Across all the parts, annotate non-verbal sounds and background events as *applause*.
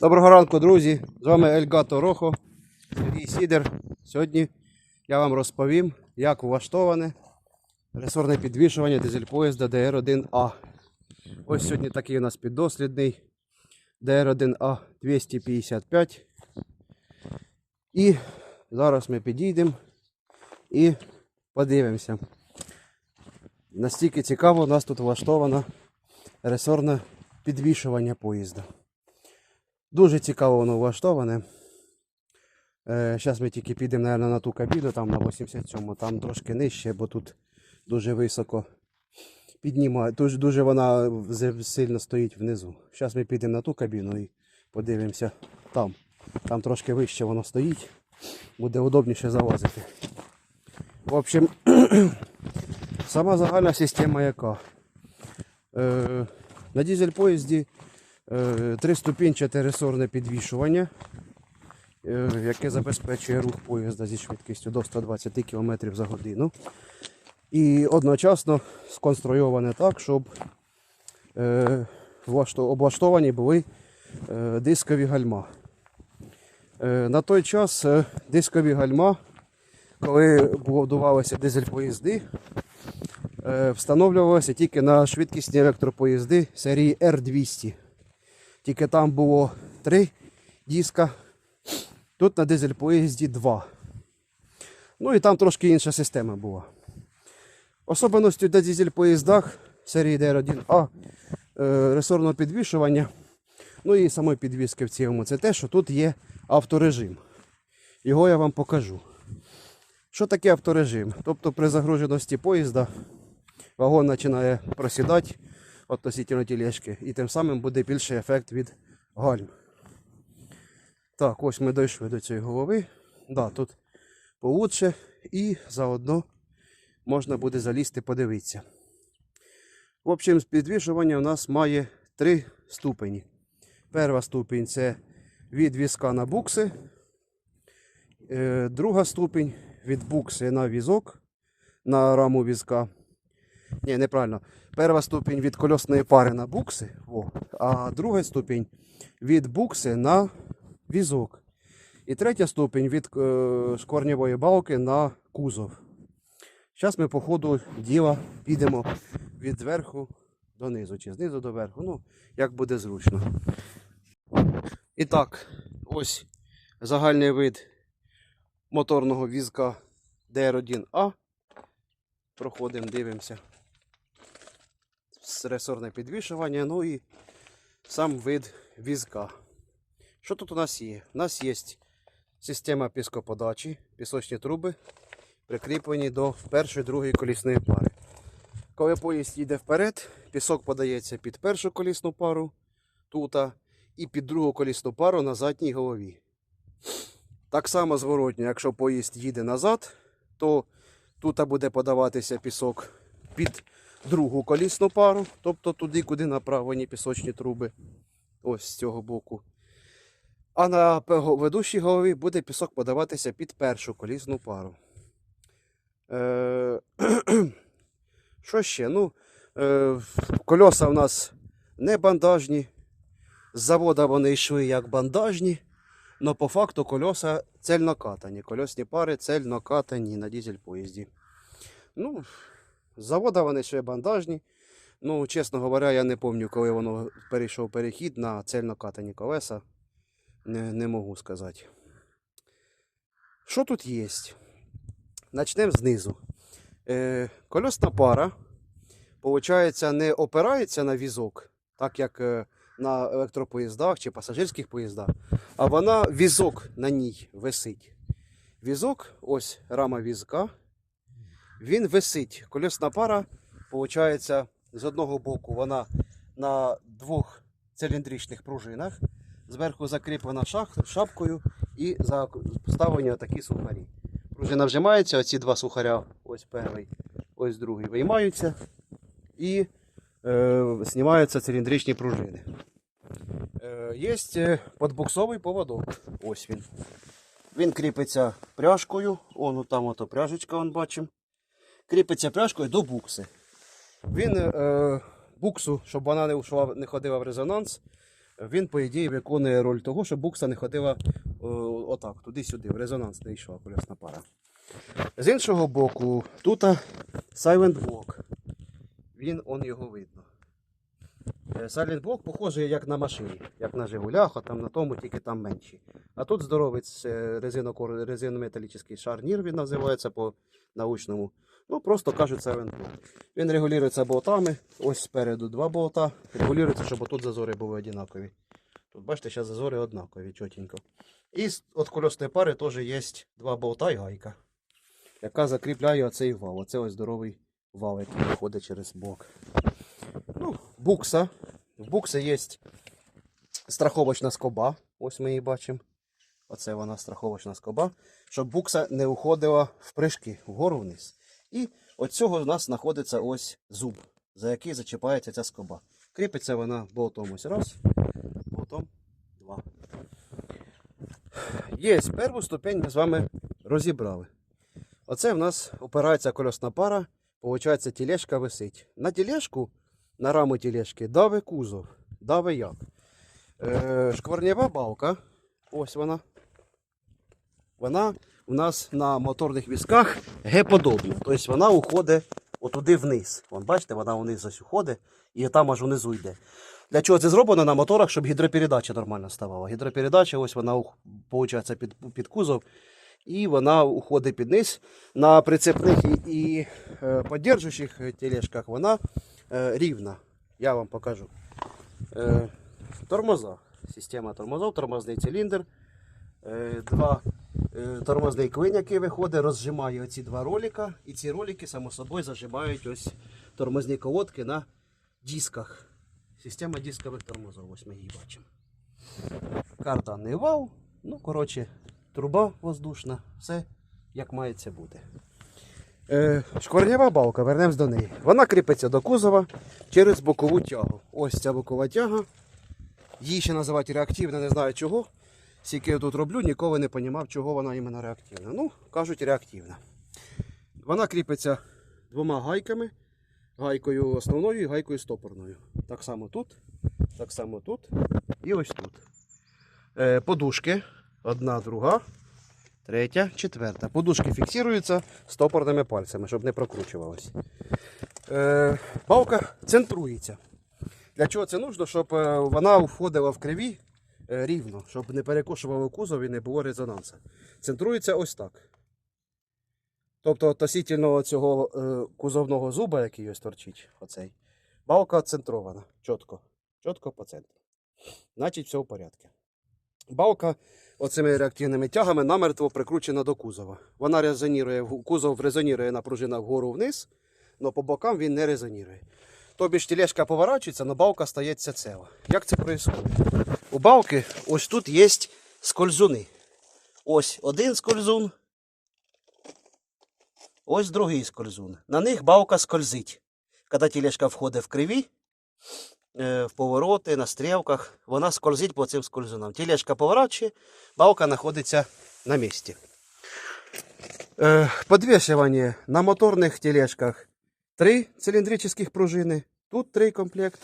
Доброго ранку, друзі! З вами Ельгато Рохо, Сергій Сідер. Сьогодні я вам розповім, як влаштоване ресорне підвішування дизель-поїзда DR1А. Ось сьогодні такий у нас піддослідний DR1А 255. І зараз ми підійдемо і подивимося. Настільки цікаво у нас тут влаштовано ресорне підвішування поїзда. Дуже цікаво воно влаштоване. Зараз ми тільки підемо, наверное, на ту кабіну, там на 87-му, там трошки нижче, бо тут дуже високо піднімає. Дуже, дуже вона сильно стоїть внизу. Зараз ми підемо на ту кабіну і подивимося там. Там трошки вище воно стоїть. Буде удобніше залазити. В общем, *clears throat* сама загальна система яка? Е, на дизель поїзді Е, Триступінчате ресорне підвішування, е, яке забезпечує рух поїзда зі швидкістю до 120 км за годину. І одночасно сконструйоване так, щоб е, облаштовані були е, дискові гальма. Е, На той час е, дискові гальма, коли будувалися дизель-поїзди, е, встановлювалися тільки на швидкісні електропоїзди серії R200. Тільки там було три диска. Тут на дизель поїзді два. Ну і там трошки інша система була. Особливостю на дизель поїздах серії DR1А е, ресорного підвішування, ну і самої підвіски в цілому, це те, що тут є авторежим. Його я вам покажу. Що таке авторежим? Тобто при загруженості поїзда вагон починає просідати относительно тележки, і тим самим буде більший ефект від гальм. Так, ось ми дійшли до цієї голови. Да, тут получше і заодно можна буде залізти подивитися. В общем, підвішування у нас має три ступені. Перша ступінь це від візка на букси. Е, Друга ступінь від букси на візок, на раму візка. Ні, неправильно. Перша ступінь від кольосної пари на букси, во, а друга ступінь від букси на візок. І третя ступінь від е, шкорнєвої балки на кузов. Зараз ми по ходу діла підемо від верху до низу, чи знизу до верху. Ну, як буде зручно. І так, ось загальний вид моторного візка DR1A. Проходимо, дивимося ресорне підвішування, ну і сам вид візка. Що тут у нас є? У нас є система піскоподачі, пісочні труби, прикріплені до першої другої колісної пари. Коли поїзд їде вперед, пісок подається під першу колісну пару тута, і під другу колісну пару на задній голові. Так само зворотньо, якщо поїзд їде назад, то тут буде подаватися пісок під другу колісну пару, тобто туди, куди направлені пісочні труби. Ось з цього боку. А на ведущій голові буде пісок подаватися під першу колісну пару. Е... *clears throat* Що ще? Ну, е... Кольоса в нас не бандажні. З завода вони йшли як бандажні, але по факту кольоса цельно катані. Кольосні пари цельно катані на дизель поїзді. Ну, завода вони ще бандажні. Ну, чесно говоря, я не пам'ятаю, коли воно перейшов перехід на цельнокатані колеса. Не, не можу сказати. Що тут є? Начнемо знизу. Е, кольосна пара, виходить, не опирається на візок, так як е, на електропоїздах чи пасажирських поїздах, а вона візок на ній висить. Візок, ось рама візка, він висить. Колесна пара, виходить, з одного боку вона на двох циліндричних пружинах, зверху закріплена шапкою і за- поставлені такі сухарі. Пружина вжимається, оці два сухаря, ось перший, ось другий, виймаються і е, знімаються циліндричні пружини. Е, є е, подбуксовий поводок. Ось він. Він кріпиться пряжкою. Вон там ото пряжечка, бачимо кріпиться пряжкою до букси. Він е, буксу, щоб вона не, ушла, не ходила в резонанс, він, по ідеї, виконує роль того, щоб букса не ходила о, отак, туди-сюди, в резонанс не йшла колесна пара. З іншого боку, тут Silent Block. Він он його видно. Е, Silent Block похожий як на машині, як на Жигулях, а там на тому, тільки там менші. А тут це резинокор- резинометалічний шарнір, він називається по научному. Ну, просто кажуть Silent Block. Він регулюється болтами. Ось спереду два болта. Регулюється, щоб тут зазори були однакові. Тут бачите, зараз зазори однакові, чотенько. І від колесної пари теж є два болта і гайка, яка закріпляє оцей вал. Оце ось здоровий вал, який виходить через бок. Ну, букса. В букси є страховочна скоба. Ось ми її бачимо. Оце вона страховочна скоба, щоб букса не уходила в прыжки вгору вниз. І от цього у нас знаходиться ось зуб, за який зачіпається ця скоба. Кріпиться вона болтом ось раз, болтом два. Є, першу ступень ми з вами розібрали. Оце в нас опирається колесна пара, виходить, тележка висить. На тележку, на раму тележки, дави кузов. Дави як? Е, шкварнєва балка, ось вона. Вона у нас на моторних візках Г-подобна. Тобто вона уходить отуди вниз. Вон, бачите, вона вниз ось уходить і там аж внизу йде. Для чого це зроблено на моторах, щоб гідропередача нормально ставала. Гідропередача, ось вона виходить під, під кузов, і вона уходить під низ. На прицепних і, і е, підтримуючих тележках вона е, рівна. Я вам покажу. Е, тормоза. Система тормозов, тормозний циліндр. Е, два е, тормозний клин, який виходить, розжимає оці два ролика. І ці ролики, само собою, зажимають ось тормозні колодки на дисках. Система дискових тормозів, ось ми її бачимо. Карданний вал. Ну, коротше, труба воздушна, все як мається бути. Е, шкварнява балка, вернемось до неї. Вона кріпиться до кузова через бокову тягу. Ось ця бокова тяга. Її ще називають реактивна, не знаю чого. Скільки я тут роблю, ніколи не розумів, чого вона іменно реактивна. Ну, кажуть, реактивна. Вона кріпиться двома гайками. Гайкою основною і гайкою стопорною. Так само тут, так само тут і ось тут. Е, подушки. Одна, друга, третя, четверта. Подушки фіксуються стопорними пальцями, щоб не прокручувалось. Е, балка центрується. Для чого це нужно? Щоб е, вона входила в криві рівно, щоб не перекошувало кузов і не було резонансу. Центрується ось так. Тобто относительно цього е, кузовного зуба, який ось торчить, оцей, балка центрована. Чітко. Чітко по центру. Значить, все в порядку. Балка оцими реактивними тягами намертво прикручена до кузова. Вона резонірує, кузов резонірує на пружинах вгору вниз, але по бокам він не резонірує. Тобі ж тележка поворачується, але балка стається ціла. Як це відбувається? У балки ось тут є скользуни. Ось один скользун, ось другий скользун. На них балка скользить. Коли тележка входить в криві, е, в повороти, на стрілках, вона скользить по цим скользунам. Тележка поворачує, балка знаходиться на місці. Е, Подвешивання на моторних тележках три циліндричних пружини. Тут три комплект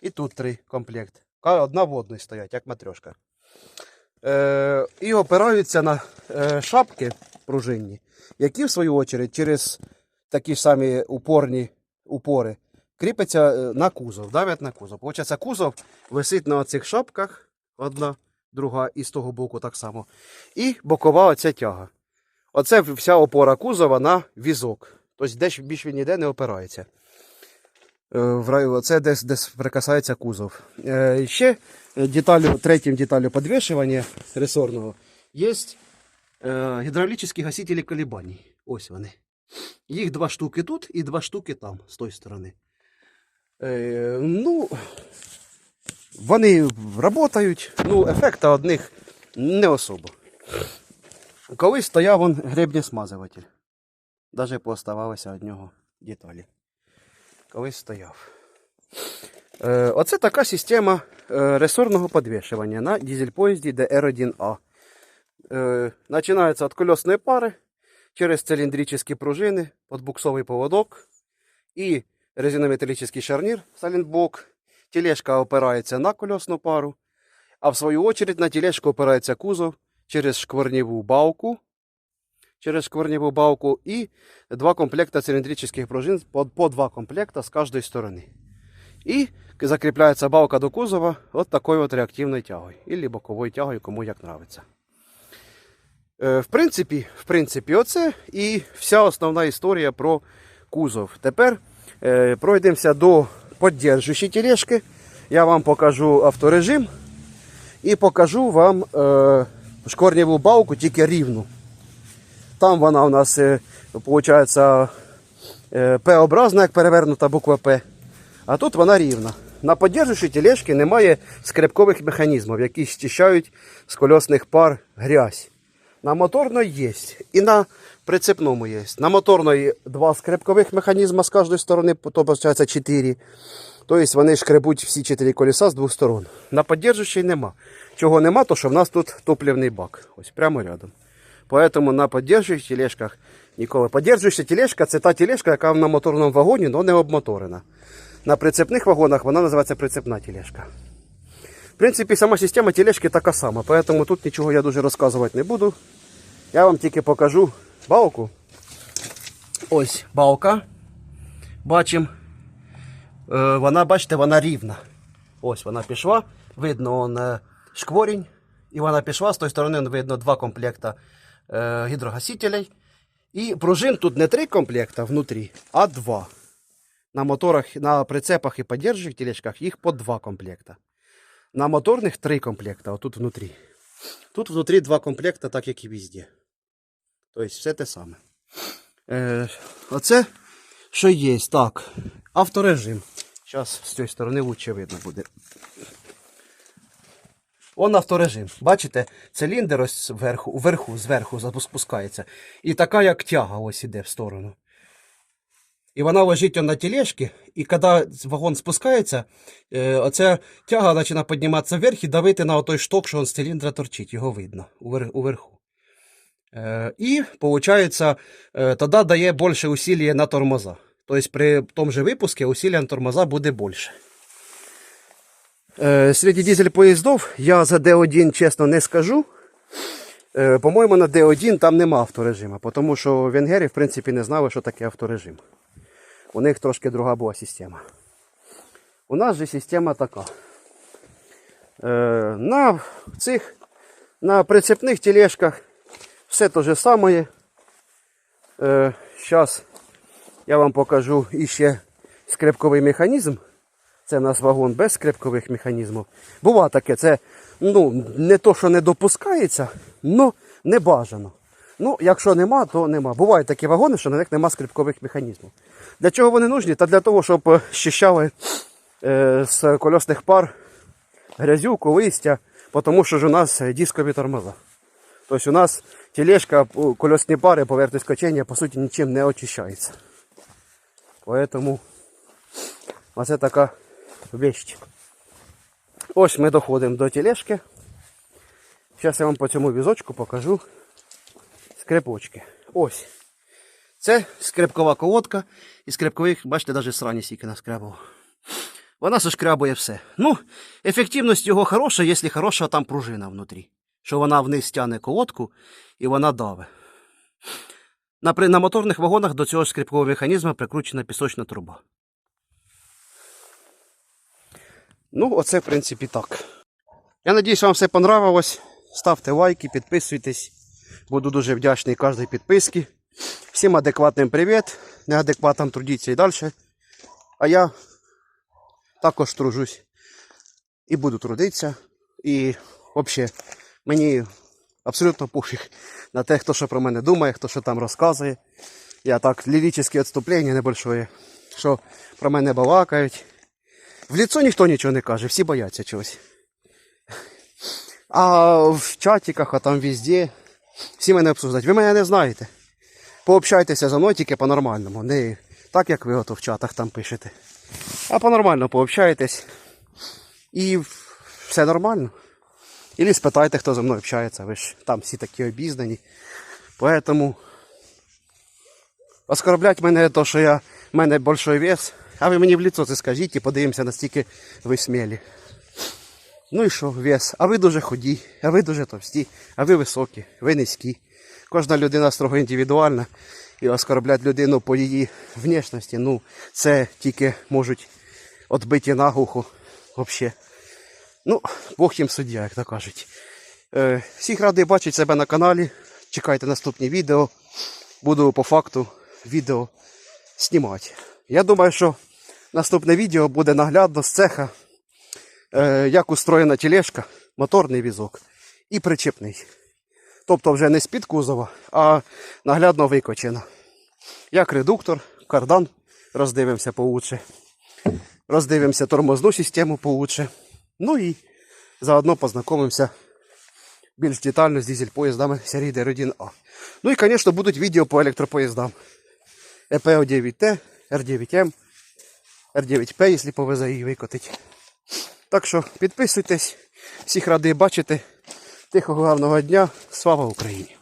і тут три комплект. Одна в одній стоять, як матрешка. Е, і опираються на е, шапки пружинні, які в свою очередь через такі самі упорні упори кріпиться е, на кузов, давлять на кузов. Получається, кузов висить на цих шапках, одна, друга, і з того боку так само. І бокова оця тяга. Оце вся опора кузова на візок. Тобто десь більш він ніде не опирається. Е, Це десь, десь прикасається кузов. Е, Ще деталю, третім деталю підвішування ресорного є е, гідравлічні гасителі колебаний. Ось вони. Їх два штуки тут і два штуки там, з тої сторони. Ну, вони працюють, ну, ефекта одних не особо. Колись стояв гребнесмазуватель. Даже пооставалися від нього деталі. Колись стояв. Е, оце така система е, ресорного підвішування на дизель-поїзді DR1A. Е, починається від колесної пари через циліндричні пружини, подбуксовий поводок і резинометалічний шарнір салінблок. Тележка опирається на колесну пару А в свою очередь на тележку опирається кузов через шкварневу балку, через шкварневу балку и два комплекта цилиндрических пружин по, по два комплекта с каждой стороны. И закрепляется балка до кузова вот такой вот реактивной тягой. Или боковой тягою, кому як нравится. Е, В принципі, в принципі, оце і вся основна історія про кузов. Тепер е, пройдемося до підтримуючої тележки. Я вам покажу авторежим і покажу вам е, шкорнєву балку тільки рівну. Там вона у нас е, виходить е, П-образна, як перевернута буква П. А тут вона рівна. На підтримуючій тележці немає скрепкових механізмів, які зчищають з кольосних пар грязь. На моторной есть. И на прицепному есть. На моторной два скрепкових механізма з кожної сторони, то получается 4. Тобто вони шкребуть всі чотири колеса з двох сторон. На підтримуючій нема. Чого нема, то що в нас тут топливний бак. Ось прямо рядом. Поэтому на підтримуючих тележках ніколи. Підтримуюча тележка це та тележка, яка на моторному вагоні, але не обмоторена. На прицепних вагонах вона називається прицепна тележка. В принципі, сама система тележки така сама, поэтому тут нічого я дуже розказувати не буду. Я вам тільки покажу балку. Ось балка. Бачимо. Е, Вона, бачите, вона рівна. Ось вона пішла. Видно он, е, шкворінь. І вона пішла. З тої сторони он, видно два комплекта гідрогасителей. І пружин тут не три комплекта внутрі, а два. На моторах, на прицепах і подержих тележках їх по два комплекта. На моторних три комплекта, отут внутрі. Тут внутрі два комплекта, так як і везде. Тобто все те саме. Е, оце, що є, так. Авторежим. Зараз з цієї сторони лучше видно буде. Он авторежим. Бачите, циліндр ось зверху, вверху, зверху запу- спускається. І така як тяга ось іде в сторону. І вона лежить на тележці, і коли вагон спускається, е, оця тяга починає підніматися вверх і давити на той шток, що он з циліндра торчить, його видно уверху. Е, І, виходить, е, тоді дає більше усилля на тормоза. Тобто при тому же випуску усилля на тормоза буде більше. Е, Серед дизель поїздів я за D1 чесно не скажу. Е, По-моєму, на D1 там нема авторежиму, тому що венгери, в принципі, не знали, що таке авторежим. У них трошки друга була система. У нас же система така. Е, на цих на прицепних тележках все те же саме. Зараз я вам покажу іще скрепковий механізм. Це у нас вагон без скрепкових механізмів. Бува таке, це ну, не то, що не допускається, але не бажано. Ну, якщо нема, то нема. Бувають такі вагони, що на них нема скрипкових механізмів. Для чого вони нужні? Та для того, щоб е, щищали е, з кольосних пар грязюку, листя, тому що ж у нас е, дискові тормоза. Тобто у нас тележка, о, кольосні пари, поверхність качення, по суті, нічим не очищається. Поэтому оце така вещь. Ось ми доходимо до тележки. Зараз я вам по цьому візочку покажу скрипочки. Ось. Це скрипкова колодка. І скрипкових, бачите, навіть срані стільки наскребував. Вона сошкрябує все. Ну, ефективність його хороша, якщо хороша там пружина внутрі. Що вона вниз тягне колодку і вона даве. На, моторних вагонах до цього скрипкового механізму прикручена пісочна труба. Ну, оце, в принципі, так. Я надіюсь, вам все понравилось. Ставте лайки, підписуйтесь. Буду дуже вдячний кожній підписці. Всім адекватним привіт. Неадекватам трудіться і далі. А я також тружусь. І буду трудитися. І взагалі мені абсолютно пофіг на те, хто що про мене думає, хто що там розказує. Я так, ліричне відступлення небольшое, що про мене балакають. В лицо ніхто нічого не каже, всі бояться чогось. А в чатиках, а там везде, всі мене обсуждають. Ви мене не знаєте. Пообщайтеся за мною тільки по-нормальному. Не так, як ви ото в чатах там пишете. А по-нормально пообщаєтесь. І все нормально. Ілі спитайте, хто зі мною общається. Ви ж там всі такі обізнані. Поэтому оскорблять мене то, що я, в мене большой вес. А ви мені в лицо це скажіть і подивимося, настільки ви смілі. Ну і що, вес? А ви дуже худі, а ви дуже товсті, а ви високі, ви низькі. Кожна людина строго індивідуальна і оскорблять людину по її внешності, ну, це тільки можуть відбиті наглухо взагалі. Ну, Бог їм суддя, як то кажуть. Е, всіх радий бачити себе на каналі. Чекайте наступні відео. Буду по факту відео знімати. Я думаю, що наступне відео буде наглядно з цеха, е, як устроєна тележка, моторний візок і причепний. Тобто вже не з-під кузова, а наглядно викочено. Як редуктор, кардан роздивимося получше. Роздивимося тормозну систему получше. Ну і заодно познайомимося більш детально з дизель-поїздами серії DR1А. Ну і, звісно, будуть відео по електропоїздам. ЕПО-9Т, Р9М, Р9П, якщо повезе її викотить. Так що підписуйтесь, всіх радий бачити. Тихого гарного дня. Слава Україні!